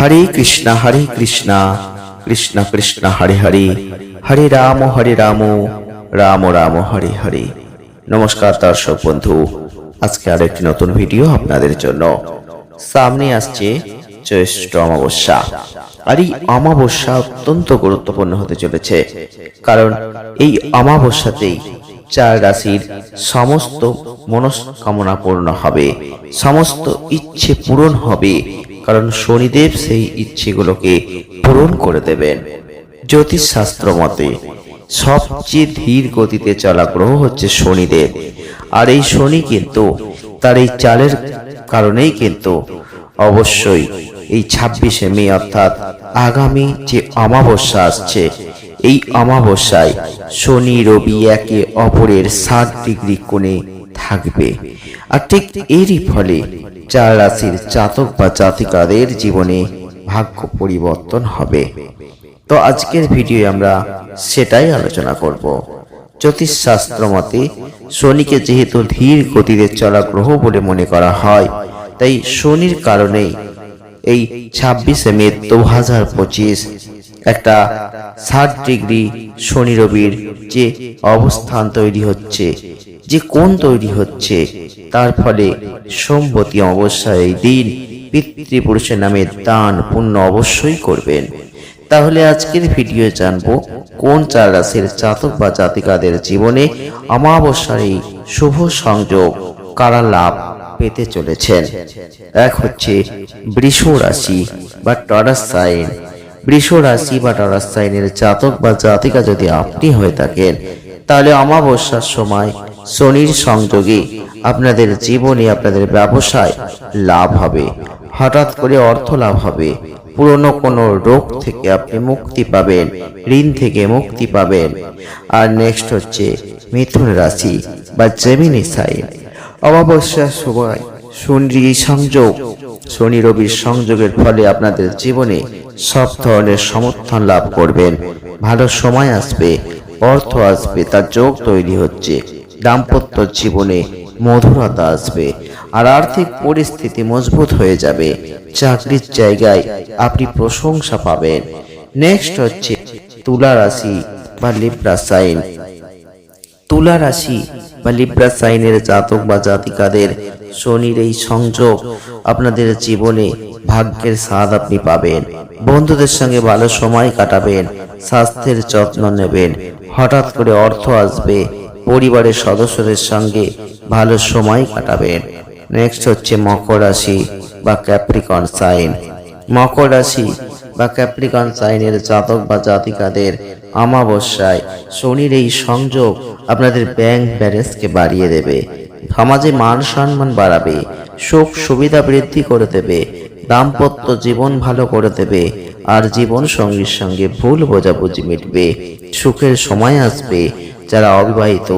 হরে কৃষ্ণ হরে কৃষ্ণ কৃষ্ণ কৃষ্ণ, হরে হরে হরে রাম হরে রাম রাম রাম, হরে হরে। নমস্কার দর্শক বন্ধু, আজকে আর একটি নতুন ভিডিও আপনাদের জন্য। সামনে আসছে জ্যৈষ্ঠ অমাবস্যা। আর এই অমাবস্যা অত্যন্ত গুরুত্বপূর্ণ হতে চলেছে। কারণ এই অমাবস্যাতেই চার রাশির সমস্ত মনস্কামনা পূর্ণ হবে, সমস্ত ইচ্ছে পূরণ হবে। কারণ শনিদেব সেই ইচ্ছেগুলোকে পূরণ করে দেবেন। জ্যোতিষ শাস্ত্র মতে সবচেয়ে ধীর গতিতে চলা গ্রহ হচ্ছে শনিদেব। আর এই শনি কিন্তু তার এই চালের কারণেই কিন্তু অবশ্যই এই ছাব্বিশে মে অর্থাৎ আগামী যে অমাবস্যা আসছে, এই অমাবস্যায় শনি, রবি একে অপরের ষাট ডিগ্রি কোণে থাকবে। আর ঠিক এরই ফলে চার রাশির জাতক বা জাতিকাদের জীবনে ভাগ্য পরিবর্তন হবে। তো আজকের ভিডিও আমরা সেটাই আলোচনা করব। জ্যোতিষশাস্ত্র মতে শনিকে যেহেতু ধীর গতিতে চলা গ্রহ বলে মনে করা হয়, তাই শনির কারণেই এই ছাব্বিশে মে দু হাজার পঁচিশ একটা ষাট ডিগ্রি শনি রবির যে অবস্থান তৈরি হচ্ছে যে কোন তৈরি হচ্ছে, তার ফলে সোমবতী অবস্যায় এই দিন পিতৃপুরুষের নামে দান পুণ্য অবশ্যই করবেন। তাহলে আজকের ভিডিও জানব, কোন চার রাশির জাতক বা জাতিকাদের জীবনে অমাবস্যার এই শুভ সংযোগ কারা লাভ পেতে চলেছেন? এক হচ্ছে বৃষ রাশি বা টরাস সাইন। বৃষ রাশি বা টরাস সাইনের জাতক বা জাতিকা যদি আপনি হয়ে থাকেন, তাহলে অমাবস্যার সময় শনির সংযোগে আপনাদের জীবনে আপনাদের ব্যবসায় লাভ হবে। হঠাৎ করে অর্থ লাভ হবে। পুরনো কোনো রোগ থেকে আপনি মুক্তি পাবেন, ঋণ থেকে মুক্তি পাবেন। আর নেক্সট হচ্ছে মিথুন রাশি বা জেমিনি সাইন অমাবস্যার সময় শনির সংযোগ। শনি রবির সংযোগের ফলে আপনাদের জীবনে সব ধরনের সমর্থন লাভ করবেন। ভালো সময় আসবে, অর্থ আসবে, তার যোগ তৈরি হচ্ছে। দাম্পত্য জীবনে মধুরতা আসবে আর আর্থিক পরিস্থিতি মজবুত হয়ে যাবে। চাকরির জায়গায় আপনি প্রশংসা পাবেন। নেক্সট হচ্ছে তুলা রাশি বা লিব্রা সাইন তুলা রাশি বা লিব্রা সাইনের জাতক বা জাতিকাদের শনির এই সংযোগ আপনাদের জীবনে ভাগ্যের স্বাদ আপনি পাবেন। বন্ধুদের সঙ্গে ভালো সময় কাটাবেন, স্বাস্থ্যের যত্ন নেবেন। হঠাৎ করে অর্থ আসবে পরিবারের সদস্যদের সঙ্গে ভালো সময় কাটাবেন। নেক্সট হচ্ছে মকর রাশি বা ক্যাপ্রিকন সাইন মকর রাশি বা ক্যাপ্রিকন সাইনের জাতক বা জাতিকাদের অমাবস্যায় শনির এই সংযোগ আপনাদের ব্যাংক ব্যালেন্সকে বাড়িয়ে দেবে। সমাজে মান সম্মান বাড়াবে সুখ সুবিধা বৃদ্ধি করে দেবে দাম্পত্য জীবন ভালো করে দেবে আর জীবন সঙ্গীর সঙ্গে ভুল বোঝাবুঝি মিটবে। সুখের সময় আসবে। যারা অবিবাহিত,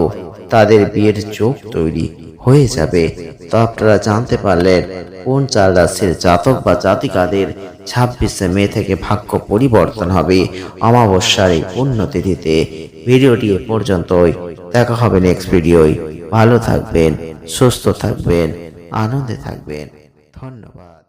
তাদের বিয়ের চোখ তৈরি হয়ে যাবে। তো আপনারা জানতে পারলেন কোন চার রাশির জাতক বা জাতিকাদের ছাব্বিশে মে থেকে ভাগ্য পরিবর্তন হবে অমাবস্যার এই পুণ্যতিথিতে ভিডিওটি এ পর্যন্তই। দেখা হবে নেক্সট ভিডিওয়। ভালো থাকবেন, সুস্থ থাকবেন, আনন্দে থাকবেন। ধন্যবাদ।